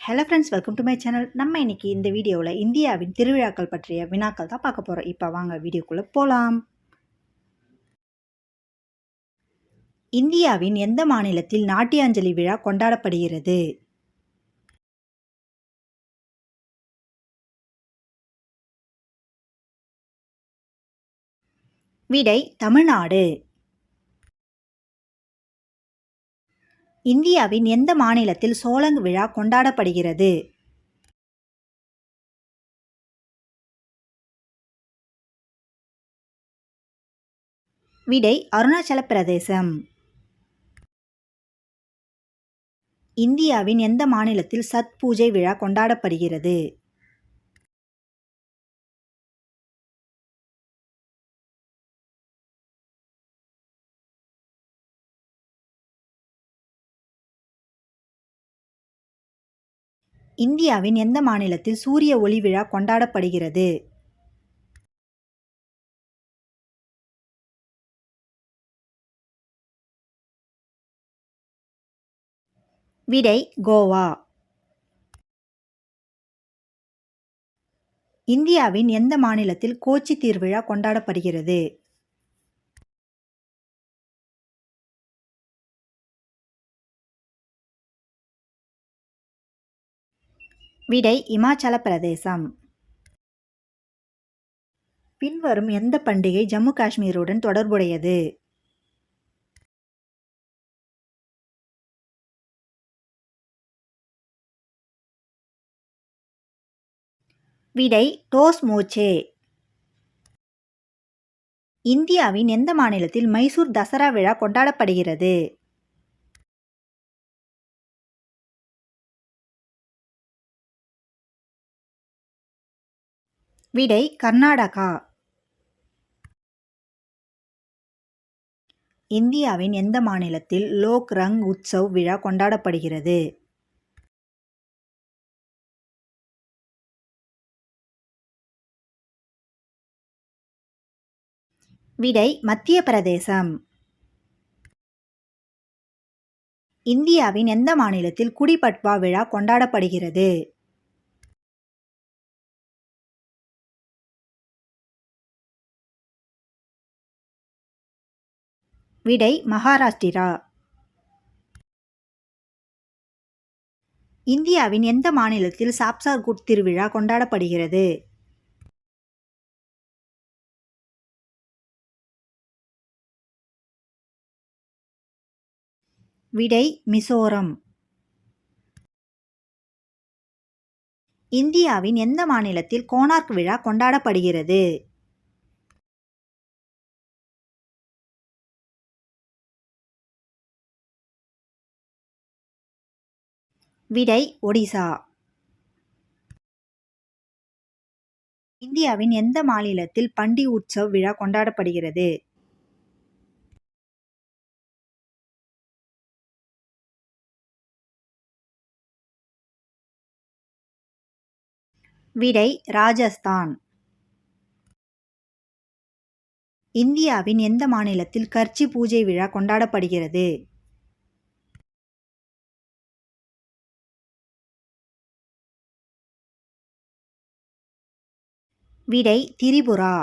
Hello friends welcome to my channel நம்ம இன்னைக்கு இந்த வீடியோவில் இந்தியாவின் திருவிழாக்கள் பற்றிய வினாக்கள் தான் பார்க்க போகிறோம் இப்போ வாங்க வீடியோக்குள்ளே போகலாம் இந்தியாவின் எந்த மாநிலத்தில் நாட்டியாஞ்சலி விழா கொண்டாடப்படுகிறது? விடை தமிழ்நாடு. இந்தியாவின் எந்த மாநிலத்தில் சோலங் விழா கொண்டாடப்படுகிறது? விடை அருணாச்சல பிரதேசம். இந்தியாவின் எந்த மாநிலத்தில் சத் பூஜை விழா கொண்டாடப்படுகிறது? இந்தியாவின் எந்த மாநிலத்தில் சூரிய ஒளி விழா கொண்டாடப்படுகிறது? விடை கோவா. இந்தியாவின் எந்த மாநிலத்தில் கோச்சி திருவிழா கொண்டாடப்படுகிறது? விடை இமாச்சல பிரதேசம். பின்வரும் எந்த பண்டிகை ஜம்மு காஷ்மீருடன் தொடர்புடையது? விடை டோஸ் மோச்சே. இந்தியாவின் எந்த மாநிலத்தில் மைசூர் தசரா விழா கொண்டாடப்படுகிறது? விடை கர்நாடகா. இந்தியாவின் எந்த மாநிலத்தில் லோக் ரங் உற்சவ் விழா கொண்டாடப்படுகிறது? விடை மத்திய பிரதேசம். இந்தியாவின் எந்த மாநிலத்தில் குடிபட்வா விழா கொண்டாடப்படுகிறது? விடை மகாராஷ்டிரா. இந்தியாவின் எந்த மாநிலத்தில் சாப்சார் குட் திருவிழா கொண்டாடப்படுகிறது? விடை மிசோரம். இந்தியாவின் எந்த மாநிலத்தில் கோனார்க் விழா கொண்டாடப்படுகிறது? விடை ஒடிசா. இந்தியாவின் எந்த மாநிலத்தில் பண்டி உற்சவ் விழா கொண்டாடப்படுகிறது? விடை ராஜஸ்தான். இந்தியாவின் எந்த மாநிலத்தில் கர்ச்சி பூஜை விழா கொண்டாடப்படுகிறது? விடை திரிபுரா.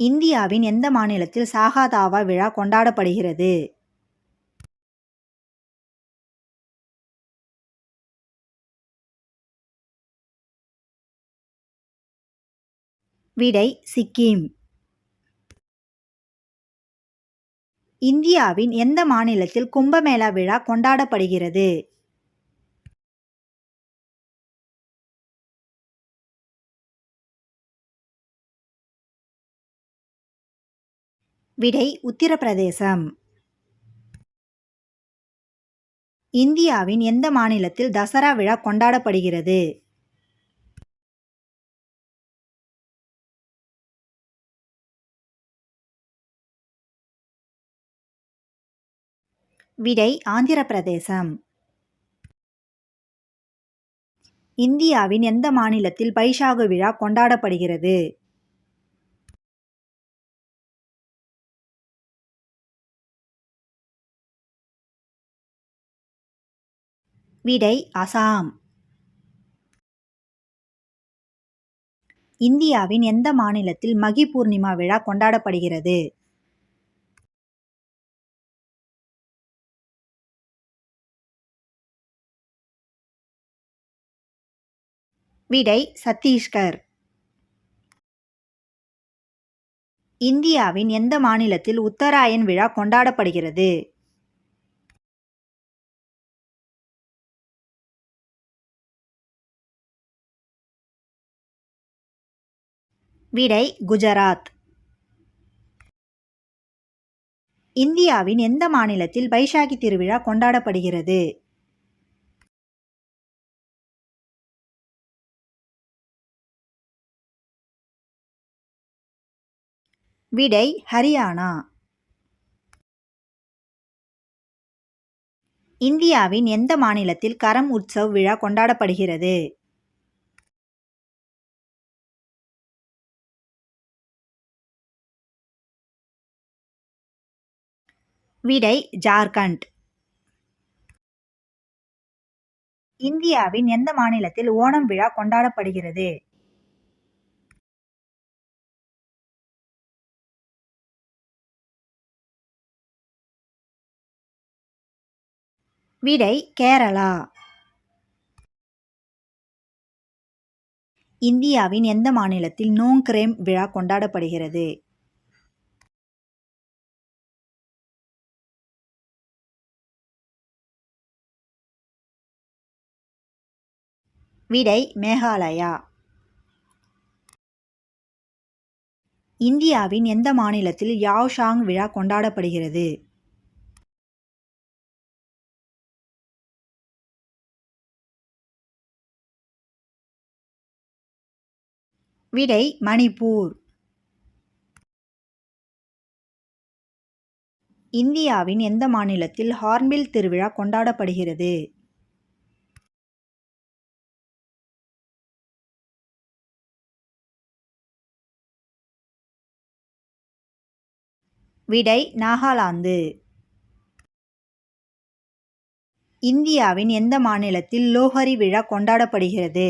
இந்தியாவின் எந்த மாநிலத்தில் சாகாதாவா விழா கொண்டாடப்படுகிறது? விடை சிக்கிம். இந்தியாவின் எந்த மாநிலத்தில் கும்பமேளா விழா கொண்டாடப்படுகிறது? விடை உத்தரப்பிரதேசம். இந்தியாவின் எந்த மாநிலத்தில் தசரா விழா கொண்டாடப்படுகிறது? விடை ஆந்திர பிரதேசம் இந்தியாவின் எந்த மாநிலத்தில் பைஷாகு விழா கொண்டாடப்படுகிறது? விடை அசாம். இந்தியாவின் எந்த மாநிலத்தில் மகி பூர்ணிமா விழா கொண்டாடப்படுகிறது? விடை சத்தீஸ்கர். இந்தியாவின் எந்த மாநிலத்தில் உத்தராயன் விழா கொண்டாடப்படுகிறது? விடை குஜராத். இந்தியாவின் எந்த மாநிலத்தில் பைசாகி திருவிழா கொண்டாடப்படுகிறது? விடை ஹரியானா. இந்தியாவின் எந்த மாநிலத்தில் கரம் உற்சவ் விழா கொண்டாடப்படுகிறது? விடை ஜார்க்கண்ட். இந்தியாவின் எந்த மாநிலத்தில் ஓணம் விழா கொண்டாடப்படுகிறது? விடை கேரளா. இந்தியாவின் எந்த மாநிலத்தில் நோங்க்ரேம் விழா கொண்டாடப்படுகிறது? விடை மேகாலயா. இந்தியாவின் எந்த மாநிலத்தில் யாவ்ஷாங் விழா கொண்டாடப்படுகிறது? விடை மணிப்பூர். இந்தியாவின் எந்த மாநிலத்தில் ஹார்ன்பில் திருவிழா கொண்டாடப்படுகிறது? விடை நாகாலாந்து. இந்தியாவின் எந்த மாநிலத்தில் லோஹரி விழா கொண்டாடப்படுகிறது?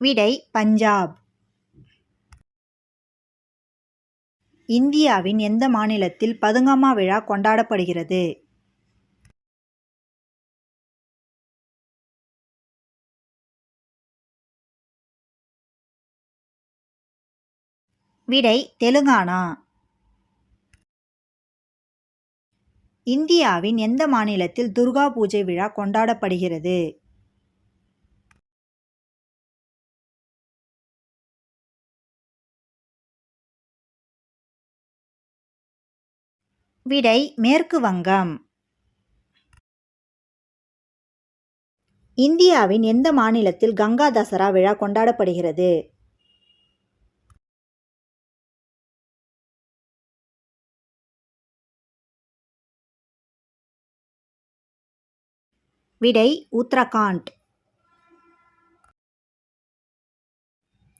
விடை பஞ்சாப். இந்தியாவின் எந்த மாநிலத்தில் பதுங்கம்மா விழா கொண்டாடப்படுகிறது? விடை தெலுங்கானா. இந்தியாவின் எந்த மாநிலத்தில் துர்கா பூஜை விழா கொண்டாடப்படுகிறது? விடை மேற்கு வங்கம். இந்தியாவின் எந்த மாநிலத்தில் கங்கா தசரா விழா கொண்டாடப்படுகிறது? விடை உத்தரகாண்ட்.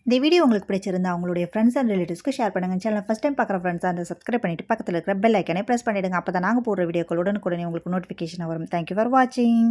இந்த வீடியோ உங்களுக்கு பிடிச்சிருந்தா உங்களுடைய ஃப்ரெண்ட்ஸ் அண்ட் ரிலேட்டிவ்ஸ்க்கு ஷேர் பண்ணுங்கள் சேனல் ஃபஸ்ட் டைம் பார்க்குற ஃப்ரெண்ட்ஸ் அந்த சப்ஸ்கிரைப் பண்ணிவிட்டு பக்கத்தில் இருக்கிற பெல் ஐக்கனை ப்ரெஸ் பண்ணிவிடுங்க அப்போ தான் நாங்கள் போடுற வீடியோக்கள் உடனுக்குடனே உங்களுக்கு நோட்டிஃபிகேஷன் வரும். தேங்க்யூ ஃபார் வாட்சிங்